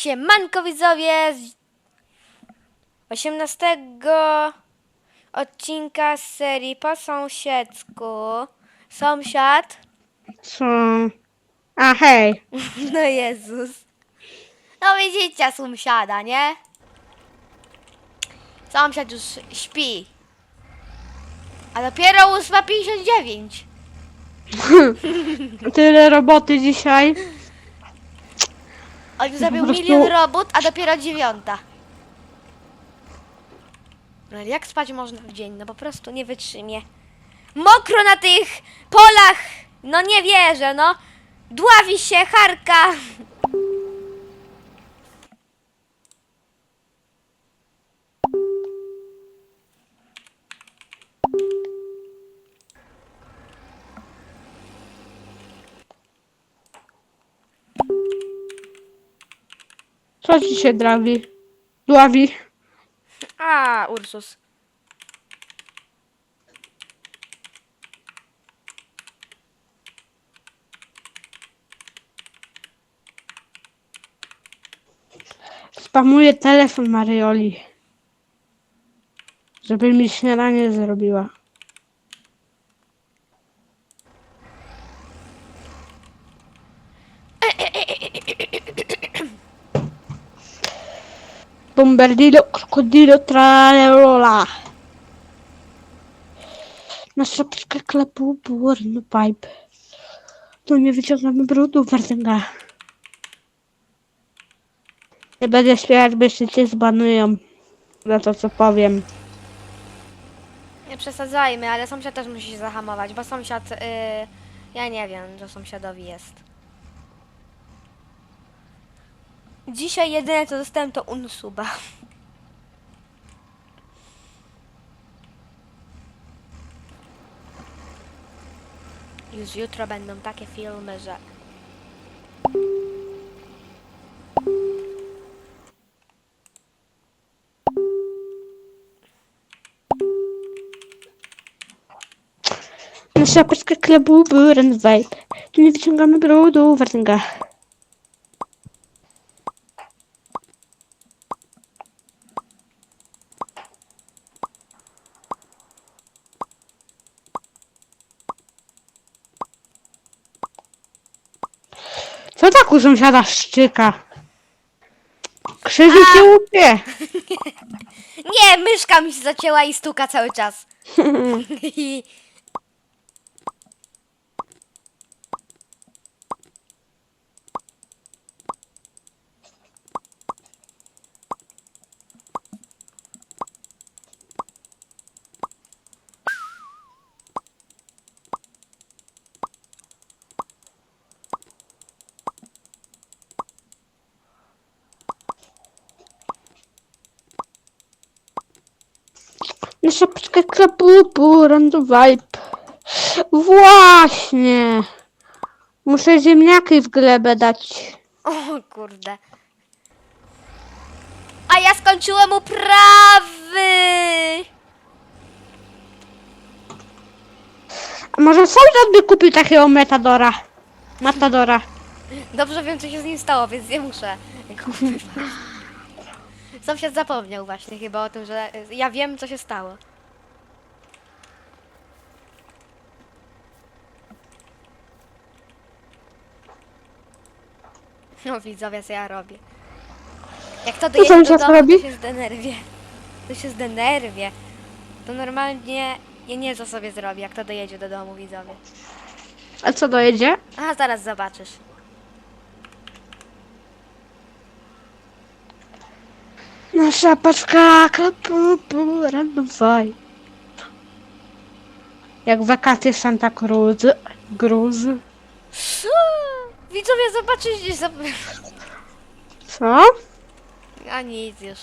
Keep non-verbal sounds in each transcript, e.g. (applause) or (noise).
Siemanko widzowie z 18 odcinka z serii po sąsiedzku. Sąsiad? Co? A hej, (laughs) No Jezus. No widzicie sąsiada, nie? Sąsiad już śpi. A dopiero 8.59. (laughs) tyle roboty dzisiaj. On zrobił prostu- milion robót, a dopiero dziewiąta. No ale jak spać można w dzień? No po prostu nie wytrzymie. Mokro na tych polach! No nie wierzę, no. Dławi się, harka. Co ci się drawi? Dławi. A, Ursus. Spamuje telefon Marioli. Żeby mi śniadanie zrobiła. Bombardilo, krokodilo, tralerola. Nasza piczka klepu, burno pipe. Tu nie wyciągamy brudu, Wardęga. Nie będę śpiewać, bo cię zbanują. Za to, co powiem. Nie przesadzajmy, ale sąsiad też musi się zahamować, bo sąsiad... y, ja nie wiem, co sąsiadowi jest. Dzisiaj jedyne co dostałem to unsuba. Już jutro będą takie filmy, że... Nasza piczka klepu, burn vibe. Tu nie wyciągamy brudu, Wardęga. Tak u sąsiada szczyka? Krzywi się łupie. (laughs) Nie, myszka mi się zacięła i stuka cały czas. (laughs) Nasza piczka klepu, burn vibe. Właśnie. Muszę ziemniaki w glebę dać. O kurde. A ja skończyłem uprawy! A może sąsiad by kupił takiego metadora? Matadora. Dobrze wiem, co się z nim stało, więc nie muszę kupować. (laughs) Sąsiad zapomniał właśnie chyba o tym, że ja wiem, co się stało. No widzowie, co ja robię. Jak to dojedzie do sąsiad domu, robi? to się zdenerwię. To się zdenerwię. To normalnie ja nie co sobie zrobi, jak to dojedzie do domu, widzowie. A co dojedzie? A zaraz zobaczysz. Nasza paczka klepu, burn vibe. Jak wakacje Santa Cruz. Gruz. Widzowie, zobaczycie. Zob... Co? A nic już.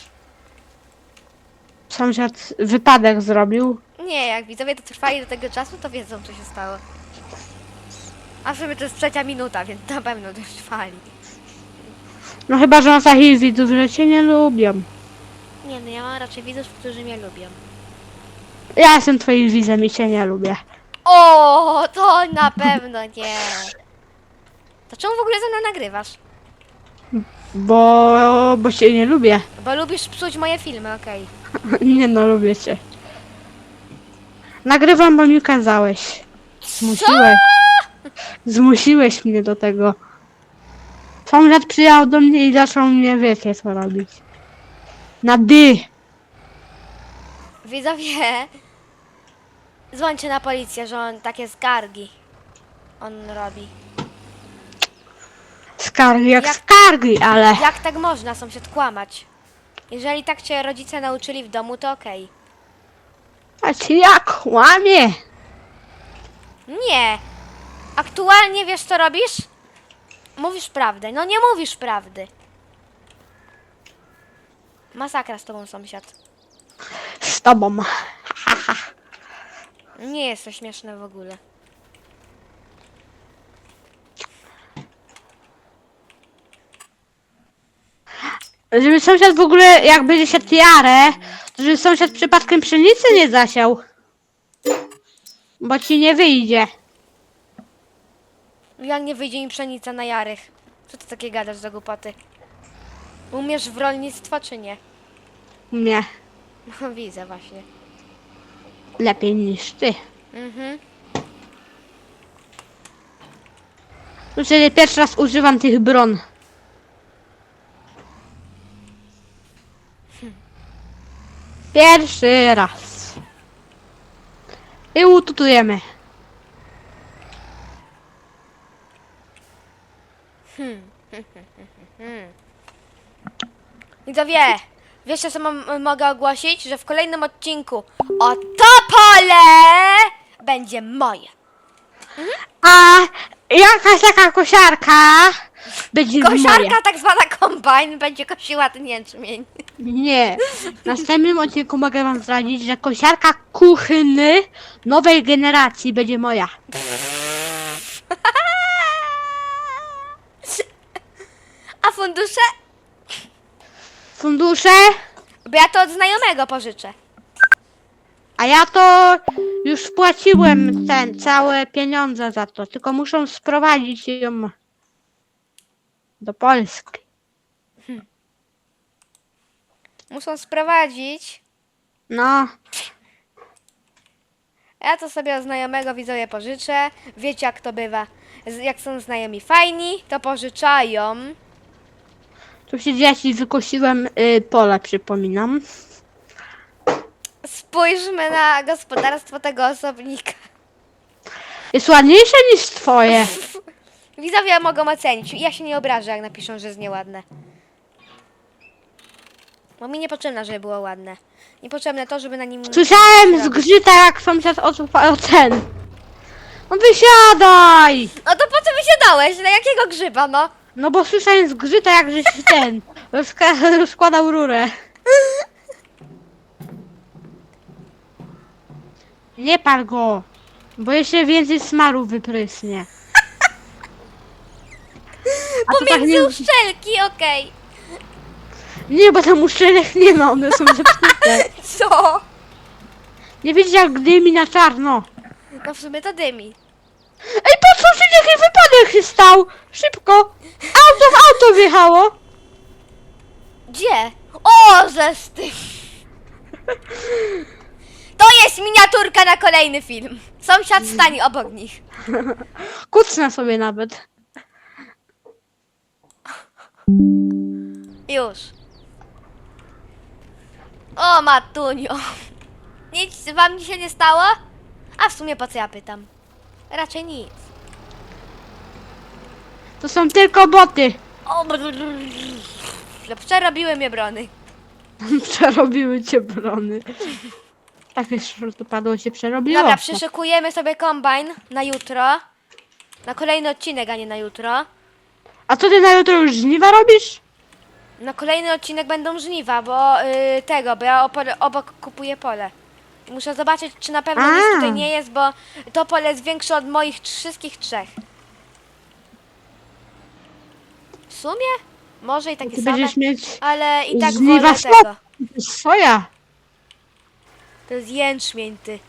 Sąsiad wypadek zrobił. Nie, jak widzowie to trwali do tego czasu, to wiedzą, co się stało. A w sumie to jest trzecia minuta, więc na pewno też trwali. No chyba, że na takich widzów, że cię nie lubią. Nie, no ja mam raczej widzów, którzy mnie lubią. Ja jestem twoim widzem i cię nie lubię. O, to na pewno nie. To czemu w ogóle ze mną nagrywasz? Bo, bo się nie lubię. Bo lubisz psuć moje filmy, okej. (laughs) Nie no, lubię cię. Nagrywam, bo mi kazałeś. Zmusiłeś. Zmusiłeś mnie do tego. Sąsiad przyjechał do mnie i zaczął mnie, wiecie co robić. Na dy. Widzowie, dzwońcie na policję, że on takie skargi on robi. Skargi jak, Jak- skargi, ale... Jak tak można sąsiad kłamać? Jeżeli tak cię rodzice nauczyli w domu, to okej. A ci jak łamie? Nie. Aktualnie wiesz co robisz? Mówisz prawdę. No nie mówisz prawdy. Masakra z tobą sąsiad. Z tobą. Nie jest to śmieszne w ogóle. Żeby sąsiad w ogóle, jak będzie się tiarę, to żeby sąsiad przypadkiem pszenicy nie zasiał. Bo ci nie wyjdzie. Jak nie wyjdzie mi pszenica na jarych? Co ty takie gadasz za głupoty? Umiesz w rolnictwo czy nie? Nie. No widzę właśnie. Lepiej niż ty. Mhm. Czyli pierwszy raz używam tych bron. Pierwszy raz. I ututujemy. I to wie. Wiecie co mam, mogę ogłosić? Że w kolejnym odcinku o to pole będzie moje. A jakaś taka kosiarka będzie moja. Kosiarka tak zwana kombajn będzie kosiła ten jęczmień. Nie. W następnym odcinku mogę wam zdradzić, że kosiarka kuchyny nowej generacji będzie moja. A fundusze? Fundusze, Bo ja to od znajomego pożyczę. a ja to już wpłaciłem ten całe pieniądze za to, tylko muszą sprowadzić ją do Polski. Muszą sprowadzić. No, Ja to sobie od znajomego widzowie pożyczę. Wiecie jak to bywa. Z- Jak są znajomi fajni, to pożyczają. Tu się dzieci wykosiłem y, pole, przypominam. Spójrzmy na gospodarstwo tego osobnika. Jest ładniejsze niż twoje. (laughs) Widzowie mogą ocenić. Ja się nie obrażę, jak napiszą, że jest nieładne. Bo mi niepotrzebne, żeby było ładne. Niepotrzebne to, żeby na nim... Słyszałem zgrzyta jak sąsiad o ten. No wysiadaj! No to po co mi się dałeś? Na jakiego grzyba, no? No bo słyszałem zgrzyta jak żeś ten (laughs) rozka- rozkładał rurę. Nie par go, bo jeszcze więcej smaru wyprysnie. A to tak Pomiędzy nie, uszczelki, okej. nie, bo tam uszczelek nie ma, one są zepsute. (laughs) Co? Nie widzicie jak dymi na czarno. No w sumie to dymi. Ej, po co się jaki wypadek się stał? Wjechało! Gdzie? O, zesty! To jest miniaturka na kolejny film. Sąsiad stanie obok nich. Kucnę sobie nawet. Już. O, Matunio. Nic wam się nie stało? A w sumie po co ja pytam? Raczej nic. To są tylko boty. O. No, Przerobiły mnie brony. (laughs) Przerobiły cię brony. Tak już padło się przerobiło. Dobra, przyszykujemy sobie kombajn na jutro. Na kolejny odcinek, a nie na jutro. A co ty na jutro już żniwa robisz? Na kolejny odcinek będą żniwa, bo y, tego, bo ja obok kupuję pole. Muszę zobaczyć, czy na pewno nic A. tutaj nie jest, bo to pole jest większe od moich wszystkich trzech. W sumie? Może i takie Ty same, będziesz mieć ale i tak wolę tego. To jest Swoja. To jest jęczmień, ty.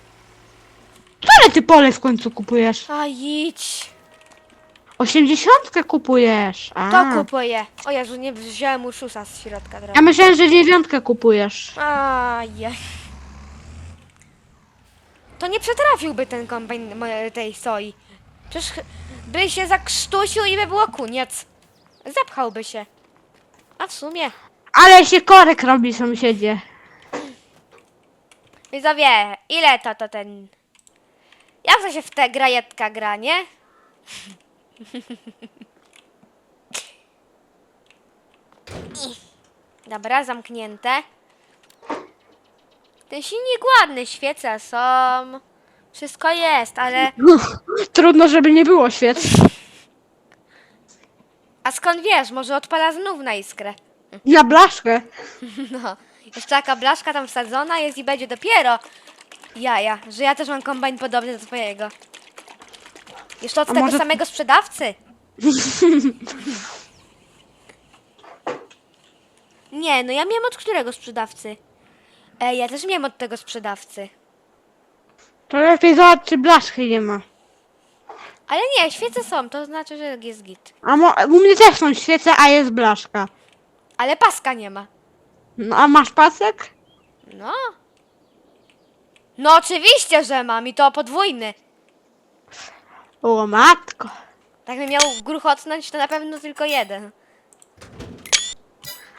Które ty pole w końcu kupujesz? A idź. Osiemdziesiątkę kupujesz. A. To kupuję. O Jezu, nie wziąłem uszusa z środka teraz. Ja myślałem, że dziewiątkę kupujesz. Ajaj. To nie przetrafiłby ten kombajn tej soi. Przecież ch- by się zakrztusił i by było koniec. Zapchałby się. A w sumie. Ale się korek robi sąsiedzie. Widzowie, ile to to ten... Jak to się w tę grajetka gra, nie? (laughs) Dobra, zamknięte. Ten silnik ładny, świece są. Wszystko jest, ale... Trudno, żeby nie było świec. Skąd wiesz, może odpala znów na iskrę. Na blaszkę. (laughs) No, jeszcze taka blaszka tam wsadzona jest i będzie dopiero jaja, że ja też mam kombajn podobny do twojego. Jeszcze od A tego może- samego sprzedawcy. (laughs) Nie, no ja miałem od którego sprzedawcy? Ej, ja też miałem od tego sprzedawcy. To lepiej zobacz, czy blaszki nie ma. Ale nie, świece są, to znaczy, że jest git. A mo- u mnie też są świece, a jest blaszka. Ale paska nie ma. No, a masz pasek? No. No oczywiście, że mam i to podwójny. O matko. Tak bym miał gruchotnąć, to na pewno tylko jeden.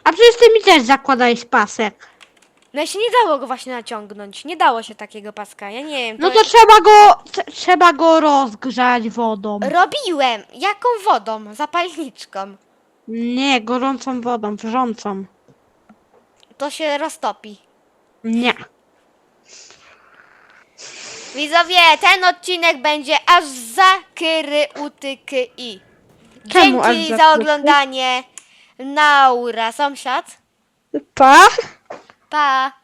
A przecież ty mi też zakładałeś pasek. No i się nie dało go właśnie naciągnąć. Nie dało się takiego paska. Ja nie wiem. No to trzeba go, trzeba go rozgrzać wodą. Robiłem. Jaką wodą? Zapalniczką. Nie, gorącą wodą, wrzącą. To się roztopi. Nie. Widzowie, ten odcinek będzie aż za kyry utyky i. Czemu aż Dzięki za za oglądanie. Naura, sąsiad. Pa? Pa.